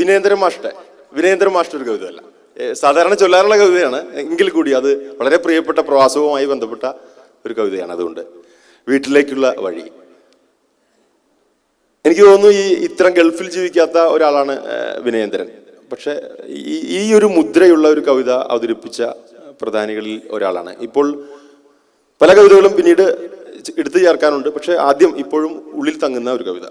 വിനയേന്ദ്രൻ മാഷ്ടെ വിനേന്ദ്രൻ മാഷ്ട ഒരു കവിതയല്ല. സാധാരണ ചൊല്ലാറുള്ള കവിതയാണ്. എങ്കിൽ കൂടി അത് വളരെ പ്രിയപ്പെട്ട പ്രവാസവുമായി ബന്ധപ്പെട്ട ഒരു കവിതയാണ് അതുകൊണ്ട്. വീട്ടിലേക്കുള്ള വഴി. എനിക്ക് തോന്നുന്നു ഈ ഇത്തരം ഗൾഫിൽ ജീവിക്കാത്ത ഒരാളാണ് വിനേന്ദ്രൻ പക്ഷെ ഈ ഒരു മുദ്രയുള്ള ഒരു കവിത അവതരിപ്പിച്ച പ്രധാനികളിൽ ഒരാളാണ്. ഇപ്പോൾ പല കവിതകളും പിന്നീട് എടുത്തു ചേർക്കാനുണ്ട്. പക്ഷെ ആദ്യം ഇപ്പോഴും ഉള്ളിൽ തങ്ങുന്ന ഒരു കവിത.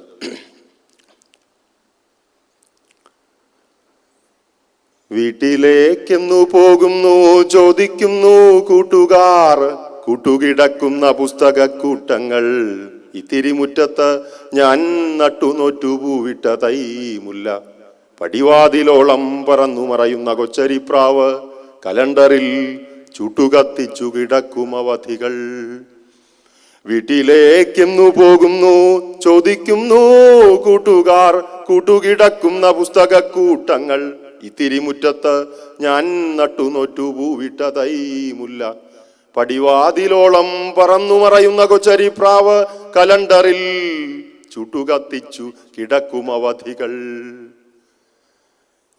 വീട്ടിലേക്കെന്നു പോകുന്നു ചോദിക്കുന്നു കൂട്ടുകാർ. കൂട്ടുകിടക്കുന്ന പുസ്തകക്കൂട്ടങ്ങൾ. ഇത്തിരി മുറ്റത്ത് ഞാൻ നട്ടുനോറ്റു പൂവിട്ട തൈമുല്ല. പടിവാതിലോളം പറന്നു മറയുന്ന കൊച്ചരിപ്രാവ് കലണ്ടറിൽ ചുട്ടുകത്തിച്ചു കിടക്കും അവധികൾ. വീട്ടിലേക്കെന്നു പോകുന്നു ചോദിക്കുന്നു കൂട്ടുകാർ. കൂട്ടുകിടക്കുന്ന പുസ്തകക്കൂട്ടങ്ങൾ. ഇത്തിരി ഞാൻ ഞാൻ നട്ടുനോറ്റു പൂവിട്ട പടിവാതിലോളം പറന്നു മറയുന്ന കൊച്ചരിപ്രാവ് കലണ്ടറിൽ ചുട്ടുകത്തിച്ചു കിടക്കും അവധികൾ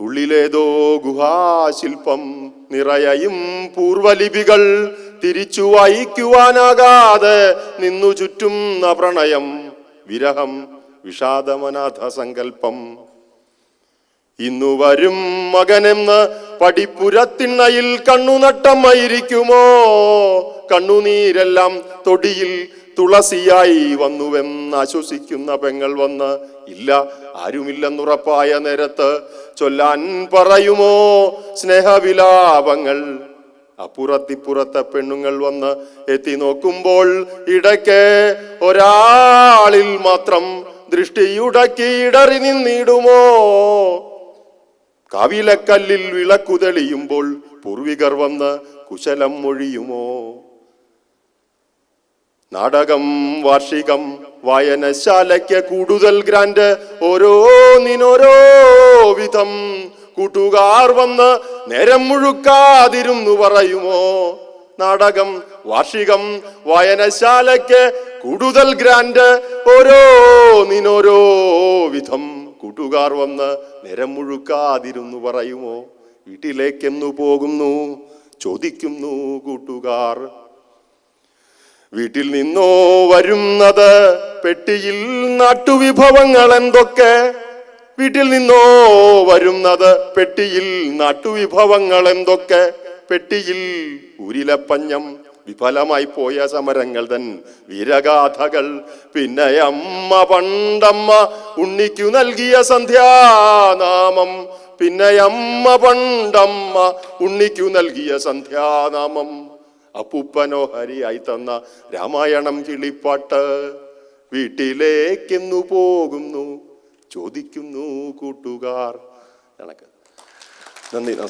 ഉള്ളിലേതോ ഗുഹാശില്പം നിറയയും പൂർവലിപികൾ തിരിച്ചു വായിക്കുവാനാകാതെ നിന്നു ചുറ്റും പ്രണയം വിരഹം വിഷാദമനാഥ സങ്കല്പം ഇന്നു വരും മകനെന്ന് പടിപ്പുരത്തിണ്ണയിൽ കണ്ണുനട്ടമ്മയിരിക്കുമോ കണ്ണുനീരെല്ലാം തൊടിയിൽ തുളസിയായി വന്നുവെന്ന് ആശ്വസിക്കുന്ന പെങ്ങൾ വന്ന് ഇല്ല ആരുമില്ലെന്നുറപ്പായ നേരത്ത് ചൊല്ലാൻ പറയുമോ സ്നേഹവിലാപങ്ങൾ? അപ്പുറത്തിപ്പുറത്തെ പെണ്ണുങ്ങൾ വന്ന് എത്തി നോക്കുമ്പോൾ ഇടയ്ക്ക് ഒരാളിൽ മാത്രം ദൃഷ്ടിയുടക്കി ഇടറി നിന്നിടുമോ? കാവിലക്കല്ലിൽ വിളക്കുതെളിയുമ്പോൾ പൂർവികർ വന്ന് കുശലം മൊഴിയുമോ? നാടകം വാർഷികം വായനശാലയ്ക്ക് കൂടുതൽ ഗ്രാൻഡ് ഓരോന്നിനോരോ വിധം. കൂട്ടുകാർ വന്ന് നേരം മുഴുക്കാതിരുന്നു പറയുമോ? നാടകം വാർഷികം വായനശാലയ്ക്ക് കൂടുതൽ ഗ്രാൻഡ് ഓരോന്നിനോരോ വിധം. കൂട്ടുകാർ വന്ന് നേരം മുഴുക്കാതിരുന്നു പറയുമോ? വീട്ടിലേക്കെന്നു പോകുന്നു? ചോദിക്കുന്നു കൂട്ടുകാർ. വീട്ടിൽ നിന്നോ വരുന്നത്? പെട്ടിയിൽ നാട്ടുവിഭവങ്ങൾ എന്തൊക്കെ? വീട്ടിൽ നിന്നോ വരുന്നത്? പെട്ടിയിൽ നാട്ടുവിഭവങ്ങൾ എന്തൊക്കെ? പെട്ടിയിൽ ഊരിലപ്പഞ്ഞം വിഫലമായി പോയ സമരങ്ങൾ തൻ വീരഗാഥകൾ. പിന്നെ അമ്മ പണ്ടമ്മ ഉണ്ണിക്കു നൽകിയ സന്ധ്യാനാമം. പിന്നെ അമ്മ പണ്ടമ്മ ഉണ്ണിക്കു നൽകിയ സന്ധ്യാനാമം. അപ്പൂപ്പനോ ഹരിയായി തന്ന രാമായണം കിളിപ്പാട്ട് വീട്ടിലേക്കെന്നു പോകുന്നു. ചോദിക്കുന്നു കൂട്ടുകാർ. നന്ദി നമസ്കാരം.